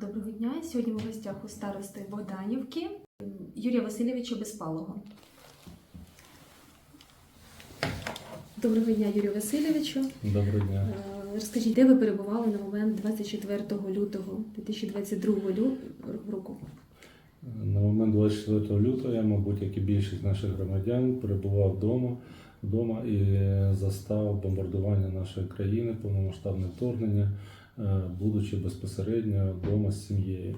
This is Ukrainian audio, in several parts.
Доброго дня. Сьогодні в гостях у старости Богданівки Юрія Васильовича Безпалого. Доброго дня, Юрію Васильовичу. Доброго дня. Е, Розкажіть, де ви перебували на момент 24 лютого 2022 року? На момент 24 лютого я, мабуть, як і більшість наших громадян, перебував вдома, вдома і застав бомбардування нашої країни, повномасштабне вторгнення, е, будучи безпосередньо вдома з сім'єю.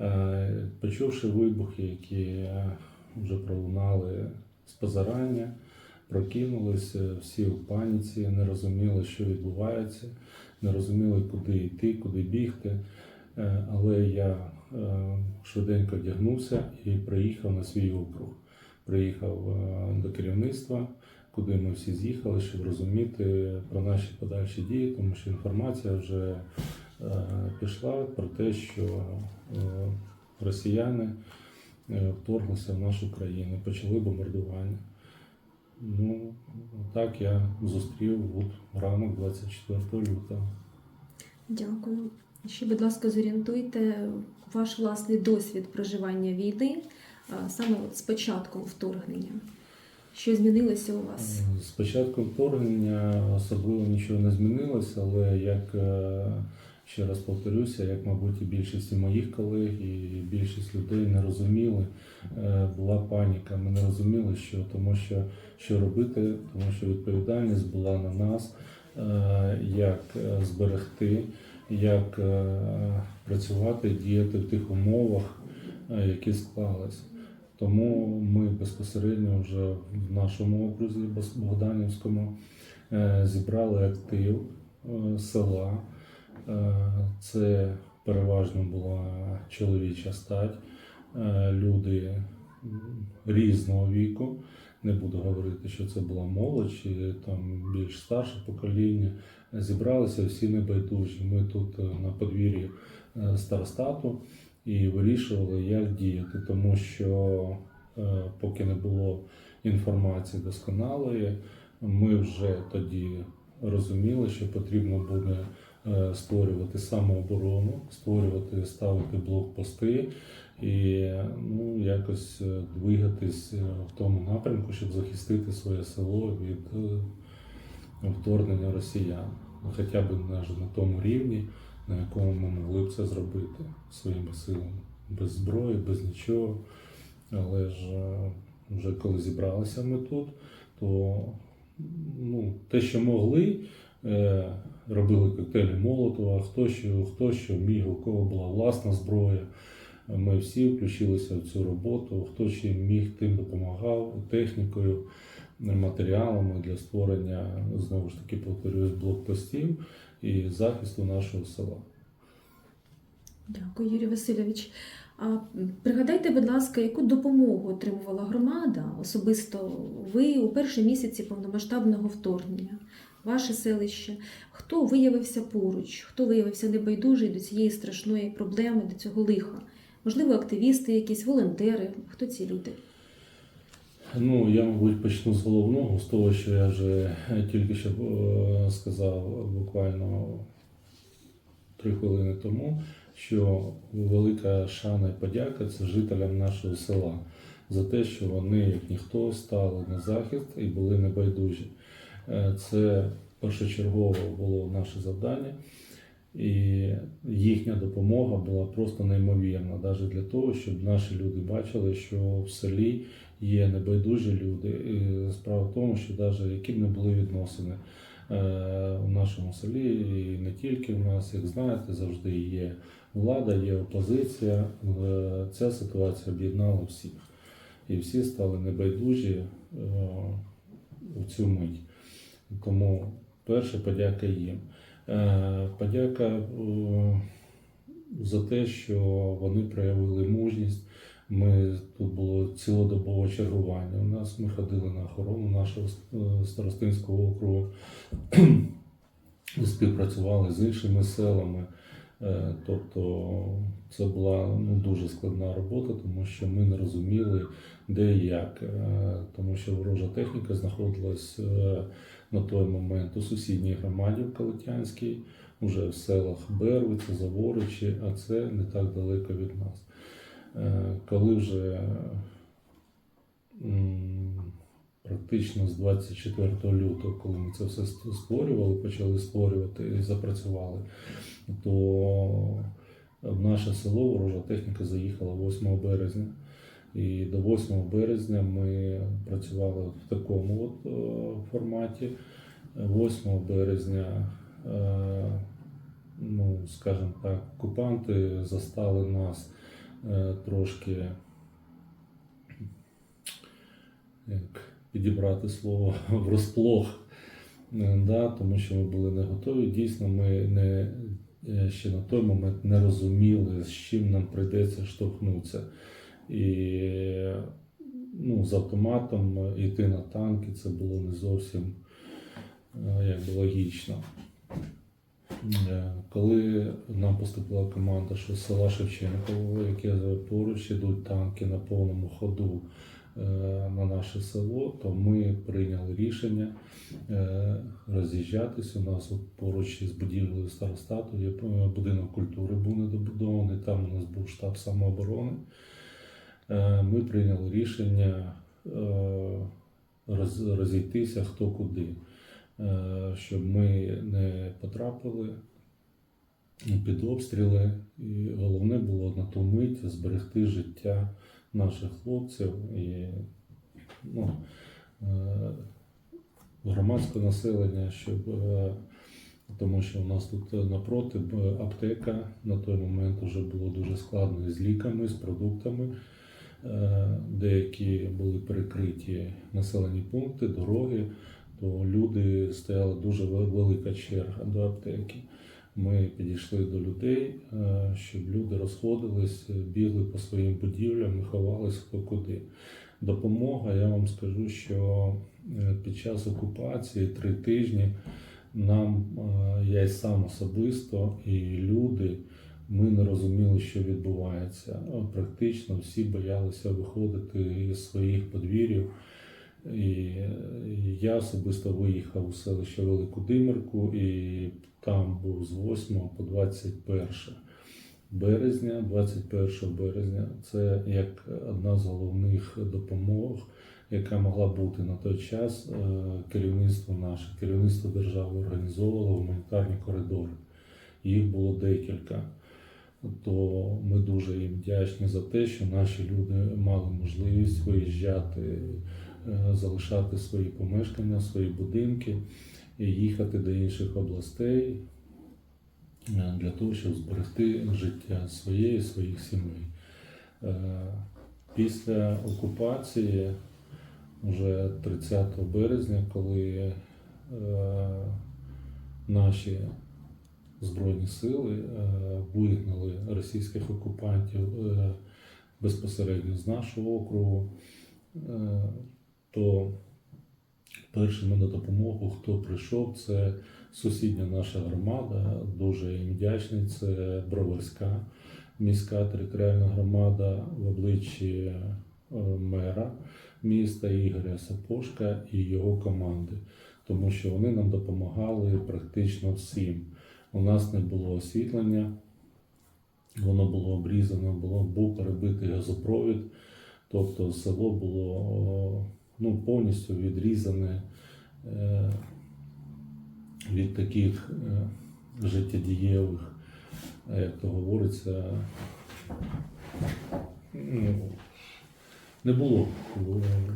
Е, Почувши вибухи, які е, вже пролунали з позарання, прокинулися всі в паніці, не розуміли, що відбувається, не розуміли, куди йти, куди бігти. Е, Але я е, швиденько вдягнувся і приїхав на свій округ. Приїхав е, до керівництва, куди ми всі з'їхали, щоб розуміти про наші подальші дії, тому що інформація вже е, пішла про те, що е, росіяни е, вторглися в нашу країну, почали бомбардування. Ну, так я зустрів от ранок 24 лютого. Дякую. Ще, будь ласка, зорієнтуйте ваш власний досвід проживання війни саме з початком вторгнення. Що змінилося у вас? З початку вторгнення особливо нічого не змінилося, але як е, ще раз повторюся, як, мабуть, і більшість моїх колег, і більшість людей не розуміли, е, була паніка. Ми не розуміли, що тому що що робити, тому що відповідальність була на нас, е, як зберегти, як працювати, діяти в тих умовах, які склались. Тому ми безпосередньо вже в нашому окрузі Богданівському е, зібрали актив е, села. Е, Це переважно була чоловіча стать, люди різного віку. Не буду говорити, що це була молодь чи там більш старше покоління. Зібралися всі небайдужі. Ми тут на подвір'ї старостату і вирішували, як діяти, тому що е, поки не було інформації досконалої, ми вже тоді розуміли, що потрібно буде е, створювати самооборону, створювати, ставити блокпости і ну, якось е, двигатись в тому напрямку, щоб захистити своє село від вторгнення росіян. Хоча б на тому рівні, на якому ми могли б це зробити своїми силами, без зброї, без нічого. Але ж е, вже коли зібралися ми тут, то ну, те, що могли, е, робили коктейлі Молотова, хто що, хто що міг, у кого була власна зброя. Ми всі включилися в цю роботу, хто чим міг, тим допомагав технікою, матеріалами для створення, знову ж таки, повторюсь, блокпостів і захисту нашого села. Дякую, Юрій Васильович. А пригадайте, будь ласка, яку допомогу отримувала громада, особисто ви у перші місяці повномасштабного вторгнення, ваше селище? Хто виявився поруч, хто виявився небайдужий до цієї страшної проблеми, до цього лиха? Можливо, активісти, якісь волонтери? Хто ці люди? Ну, я, мабуть, почну з головного, з того, що я вже тільки що е, сказав буквально три хвилини тому, що велика шана і подяка це жителям нашого села за те, що вони, як ніхто, стали на захист і були небайдужі. Е, Це першочергово було наше завдання. І їхня допомога була просто неймовірна, навіть для того, щоб наші люди бачили, що в селі є небайдужі люди. І справа в тому, що навіть які б не були відносини е, в нашому селі, і не тільки в нас, як знаєте, завжди є влада, є опозиція. Е, Ця ситуація об'єднала всіх. І всі стали небайдужі е, у цю мить. Тому перша подяка їм. Е, Подяка е, за те, що вони проявили мужність. Ми тут було цілодобове чергування. У нас ми ходили на охорону нашого е, старостинського округу, співпрацювали з іншими селами. Е, Тобто це була ну, дуже складна робота, тому що ми не розуміли, де і як, Е, тому що ворожа техніка знаходилась е, на той момент у сусідній громаді в Калитянській. вже в селах Бервиці, Заворичі, а це не так далеко від нас. Е, Коли вже практично з 24 лютого, коли ми це все створювали, почали створювати і запрацювали, то в наше село ворожа техніка заїхала 8 березня. І до 8 березня ми працювали в такому от е, форматі. 8 березня, е, ну, скажімо так, окупанти застали нас трошки, як підібрати слово, врозплох, Е, да, тому що ми були не готові. Дійсно, ми не, е, ще на той момент не розуміли, з чим нам прийдеться штовхнутися. І ну, з автоматом йти на танки це було не зовсім е, якби, логічно. Коли нам поступила команда, що з села Шевченково, яке поруч ідуть танки на повному ходу е, на наше село, то ми прийняли рішення е, роз'їжджатись. У нас поруч із будівлею старостату є е, будинок культури був недобудований, там у нас був штаб самооборони. Ми прийняли рішення розійтися хто куди, щоб ми не потрапили під обстріли. І головне було на ту мить зберегти життя наших хлопців і ну, е, громадське населення, щоб е, тому що у нас тут напроти аптека на той момент вже було дуже складно з ліками, з продуктами. Е, Деякі були перекриті населені пункти, дороги, то люди стояла дуже велика черга до аптеки. Ми підійшли до людей, е, щоб люди розходились, бігли по своїм будівлям і ховались хто куди. Допомога, я вам скажу, що е, під час окупації три тижні нам, е, я й сам особисто, і люди, ми не розуміли, що відбувається. Практично всі боялися виходити із своїх подвір'їв. І я особисто виїхав у селище Велику Димирку і там був з 8 по 21 березня, 21 березня. Це як одна з головних допомог, яка могла бути на той час. Е, Керівництво наше, керівництво держави організовувало гуманітарні коридори. Їх було декілька. То ми дуже їм вдячні за те, що наші люди мали можливість виїжджати, залишати свої помешкання, свої будинки і їхати до інших областей е, для того, щоб зберегти життя своє і своїх сімей. Е, Після окупації, вже 30 березня, коли е, наші Збройні сили е, вигнали російських окупантів е, безпосередньо з нашого округу, е, то першими на допомогу, хто прийшов, це сусідня наша громада. Дуже їм вдячний. Це Броварська міська територіальна громада в обличчі е, мера міста Ігоря Сапошка і його команди, тому що вони нам допомагали практично всім. У нас не було освітлення, воно було обрізано, було, був перебитий газопровід, тобто село було ну, повністю відрізане е, від таких е, життєдієвих, е, як то говориться, ну, не було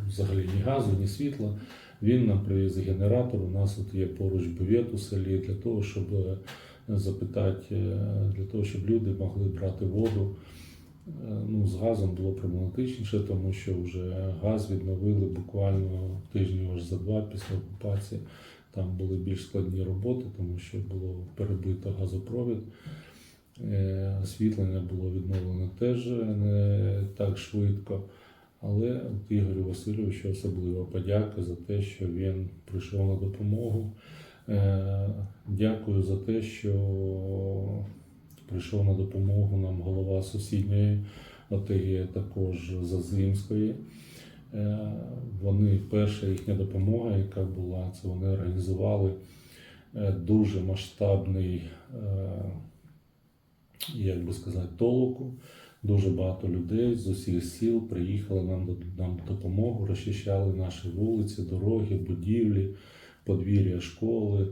взагалі ні газу, ні світла. Він нам привіз генератор. У нас от є поруч бювет у селі для того, щоб запитати, для того, щоб люди могли брати воду. Е, Ну, з газом було проблематичніше, тому що вже газ відновили буквально тижнів аж за два після окупації. Там були більш складні роботи, тому що було перебито газопровід. Е, Освітлення було відновлено теж не так швидко. Але от Ігорю Васильовичу особлива подяка за те, що він прийшов на допомогу. Е, Дякую за те, що прийшов на допомогу нам голова сусідньої ОТГ, також Зазимської. Е, Вони перша їхня допомога, яка була, це вони організували е, дуже масштабний, е, як би сказати, толоку. Дуже багато людей з усіх сіл приїхали нам до- нам допомогу, розчищали наші вулиці, дороги, будівлі, подвір'я школи.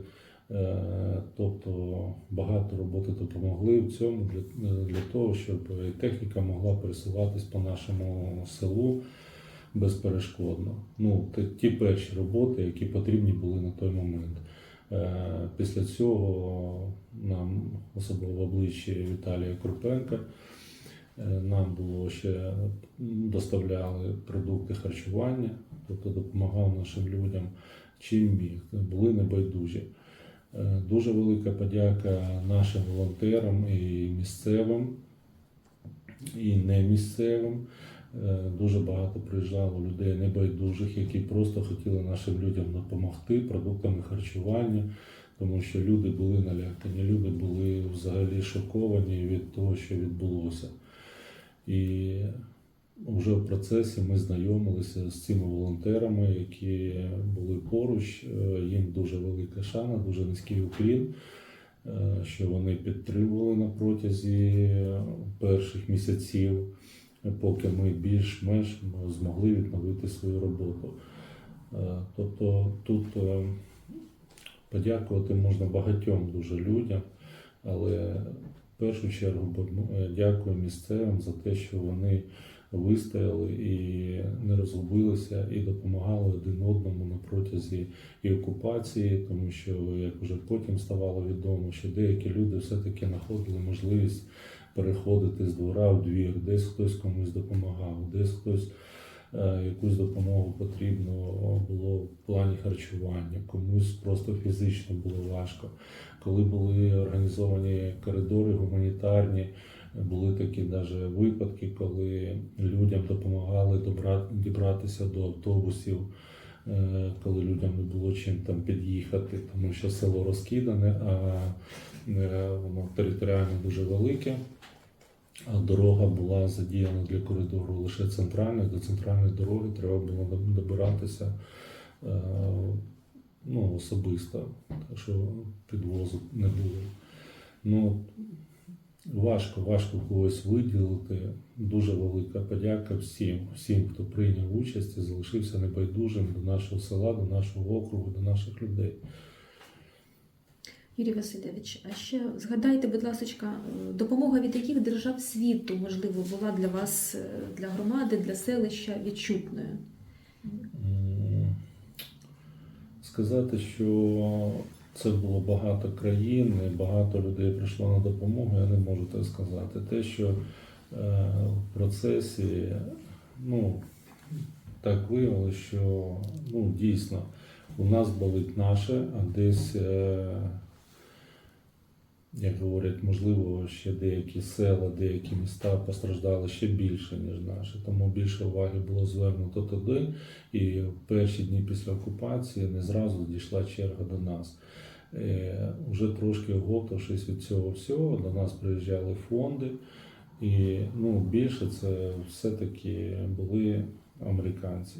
Е, Тобто багато роботи допомогли в цьому для, для того, щоб техніка могла пересуватись по нашому селу безперешкодно. Ну, ті перші роботи, які потрібні були на той момент. Е, Після цього нам особливо в обличчі Віталія Крупенка е, нам було ще доставляли продукти харчування, тобто допомагав нашим людям чим міг. Були небайдужі. Е, Дуже велика подяка нашим волонтерам і місцевим, і не місцевим. Е, Дуже багато приїжджало людей небайдужих, які просто хотіли нашим людям допомогти продуктами харчування, тому що люди були налякані, люди були взагалі шоковані від того, що відбулося. І вже в процесі ми знайомилися з цими волонтерами, які були поруч. Е, Їм дуже велика шана, дуже низький уклін, е, що вони підтримували на протязі перших місяців, поки ми більш-менш змогли відновити свою роботу. Е, Тобто тут подякувати можна багатьом дуже людям, але в першу чергу дякую місцевим за те, що вони вистояли і не розгубилися, і допомагали один одному на протязі і окупації, тому що, як вже потім ставало відомо, що деякі люди все-таки знаходили можливість переходити з двора в двір, десь хтось комусь допомагав, десь хтось е, якусь допомогу потрібно було в плані харчування, комусь просто фізично було важко. Коли були організовані коридори гуманітарні, були такі даже випадки, коли людям допомагали дібратися до автобусів, е, коли людям не було чим там під'їхати, тому що село розкидане, а е, воно територіально дуже велике. А дорога була задіяна для коридору лише центральна. До центральної дороги треба було добиратися е, ну, особисто, так що підвозу не було. Ну, важко, важко когось виділити. Дуже велика подяка всім, всім, хто прийняв участь і залишився небайдужим до нашого села, до нашого округу, до наших людей. Юрій Васильович, а ще згадайте, будь ласка, допомога від яких держав світу, можливо, була для вас, е, для громади, для селища відчутною? Сказати, що це було багато країн, і багато людей прийшло на допомогу, я не можу так сказати. Те, що е, в процесі, ну, так виявилося, що ну, дійсно у нас болить наше, а десь, е, як говорять, можливо, ще деякі села, деякі міста постраждали ще більше, ніж наші. Тому більше уваги було звернуто туди. І в перші дні після окупації не зразу дійшла черга до нас. Е, Уже трошки оговтавшись від цього всього, до нас приїжджали фонди, і ну, більше це все-таки були американці.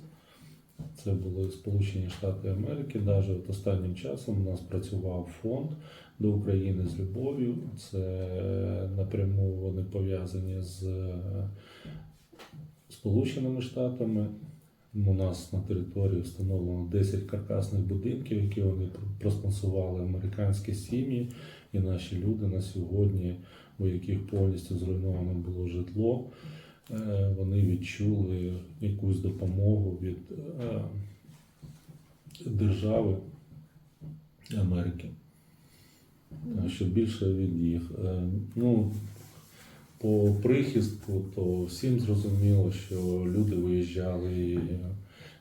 Це були Сполучені Штати Америки. Навіть от останнім часом у нас працював фонд до України з любов'ю. Це напряму вони пов'язані з е, Сполученими Штатами. У нас на території встановлено 10 каркасних будинків, які вони проспонсували американські сім'ї, і наші люди на сьогодні, у яких повністю зруйновано було житло, е, вони відчули якусь допомогу від е, держави Америки. Е, Що більше від їх. Е, Ну, по прихистку, то всім зрозуміло, що люди виїжджали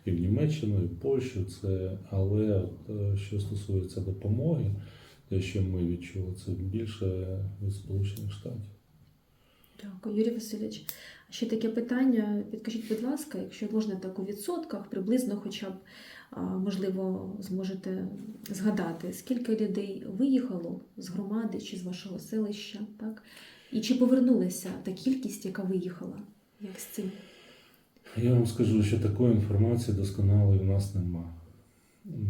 і, в Німеччину, і в Польщу. Це, але е, що стосується допомоги, те, що ми відчули, це більше від Сполучених Штатів. Дякую, Юрій Васильович. Ще таке питання. Підкажіть, будь ласка, якщо можна так у відсотках, приблизно, хоча б можливо, зможете згадати, скільки людей виїхало з громади чи з вашого селища, так? І чи повернулася та кількість, яка виїхала? Як з цим? Я вам скажу, що такої інформації досконалої в нас нема.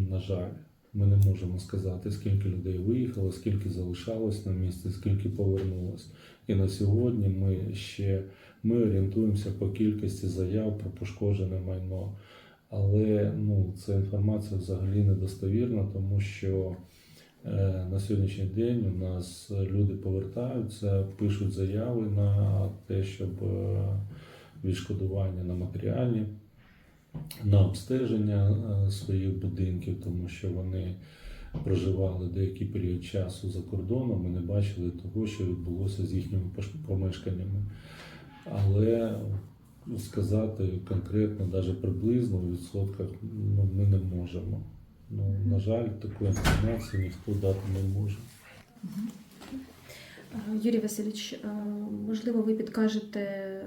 На жаль. Ми не можемо сказати, скільки людей виїхало, скільки залишалось на місці, скільки повернулось. І на сьогодні ми ще ми орієнтуємося по кількості заяв про пошкоджене майно. Але ну, ця інформація взагалі недостовірна, тому що е, на сьогоднішній день у нас люди повертаються, пишуть заяви на те, щоб е, відшкодування на матеріальні, на обстеження е, своїх будинків, тому що вони проживали деякий період часу за кордоном і не бачили того, що відбулося з їхніми помешканнями. Але сказати конкретно, навіть приблизно у відсотках ну, ми не можемо. Ну, на жаль, таку інформацію ніхто дати не може. Юрій Васильович, е, можливо, ви підкажете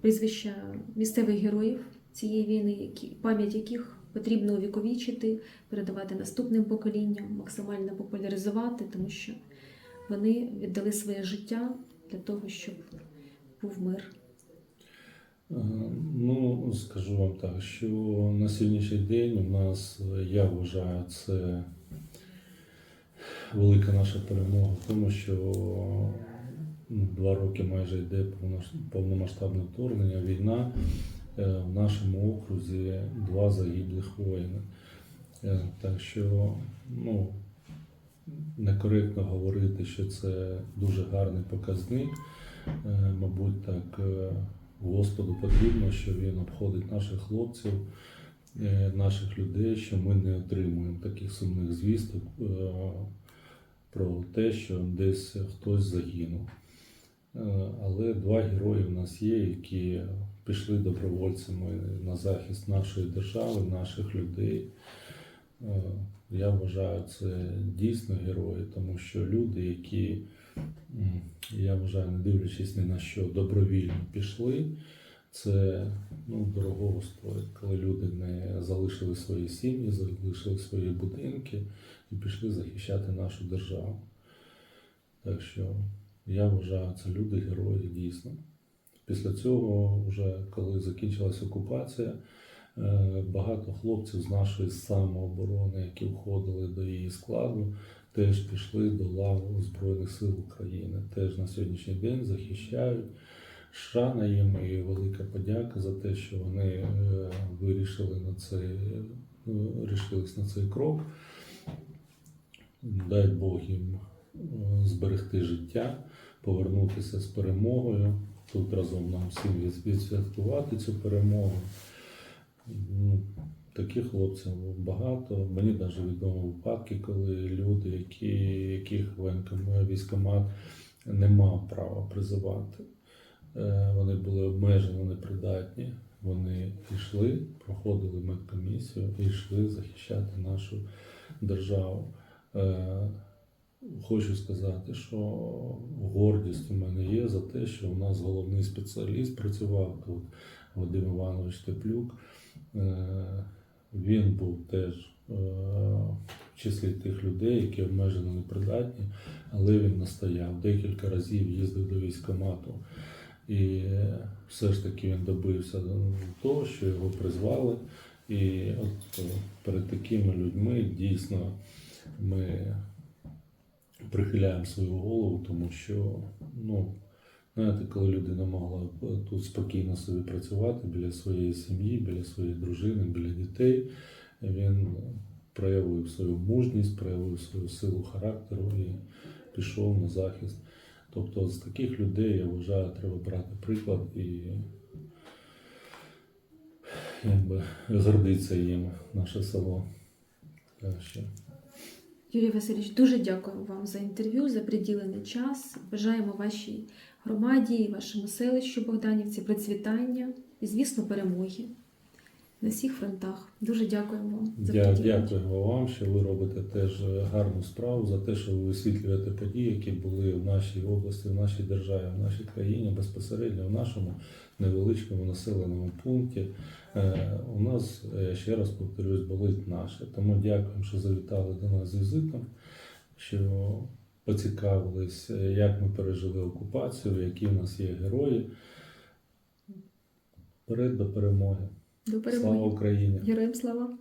прізвища місцевих героїв цієї війни, які, пам'ять яких потрібно увіковічити, передавати наступним поколінням, максимально популяризувати, тому що вони віддали своє життя для того, щоб був мир. Ну, скажу вам так, що на сьогоднішній день у нас, я вважаю, це велика наша перемога в тому, що ну, два роки майже йде повномасштабне вторгнення, війна. Е, В нашому окрузі два загиблих воїни. Е, Так що, ну, некоректно говорити, що це дуже гарний показник. Е, Мабуть, так Господу потрібно, що він обходить наших хлопців, наших людей, що ми не отримуємо таких сумних звісток про те, що десь хтось загинув. Але два герої в нас є, які пішли добровольцями на захист нашої держави, наших людей. Е, Я вважаю, це дійсно герої, тому що люди, які, я вважаю, не дивлячись ні на що, добровільно пішли, це ну, дорогого стоїть, коли люди не залишили свої сім'ї, залишили свої будинки і пішли захищати нашу державу. Так що я вважаю, це люди герої дійсно. Після цього, вже коли закінчилась окупація, е, багато хлопців з нашої самооборони, які входили до її складу, теж пішли до лав Збройних сил України. Теж на сьогоднішній день захищають. Шана їм і велика подяка за те, що вони е, вирішили на цей, е, рішились на цей крок. Дай Бог їм зберегти життя, повернутися з перемогою. Тут разом нам всім відсвяткувати цю перемогу. Ну, Таких хлопців багато. Мені навіть відомо випадки, коли люди, які, яких військкомат не мав права призивати. Е, Вони були обмежено непридатні. Вони йшли, проходили медкомісію і йшли захищати нашу державу. Хочу сказати, що гордість у мене є за те, що у нас головний спеціаліст працював тут, Вадим Іванович Теплюк. Е, Він був теж е, в числі тих людей, які обмежено непридатні, але він настояв. Декілька разів їздив до військкомату. І все ж таки він добився того, що його призвали. І от е, перед такими людьми дійсно ми прихиляємо свою голову, тому що, ну, знаєте, коли людина могла тут спокійно собі працювати біля своєї сім'ї, біля своєї дружини, біля дітей, він проявив свою мужність, проявив свою силу характеру і пішов на захист. Тобто з таких людей, я вважаю, треба брати приклад і якби гордитися їм наше село. Що. Юрій Васильович, дуже дякую вам за інтерв'ю, за приділений час. Бажаємо вашій громаді вашому селищу Богданівці процвітання і, звісно, перемоги на всіх фронтах. Дуже дякуємо вам за Я дякую вам, що ви робите теж гарну справу за те, що ви висвітлюєте події, які були в нашій області, в нашій державі, в нашій країні, безпосередньо в нашому невеличкому населеному пункті. Е, У нас, е, ще раз повторюсь, болить наше. Тому дякуємо, що завітали до нас з візитом, що поцікавились, е, як ми пережили окупацію, які в нас є герої. Вперед до перемоги. До Слава перемоги. Україні! Героям слава!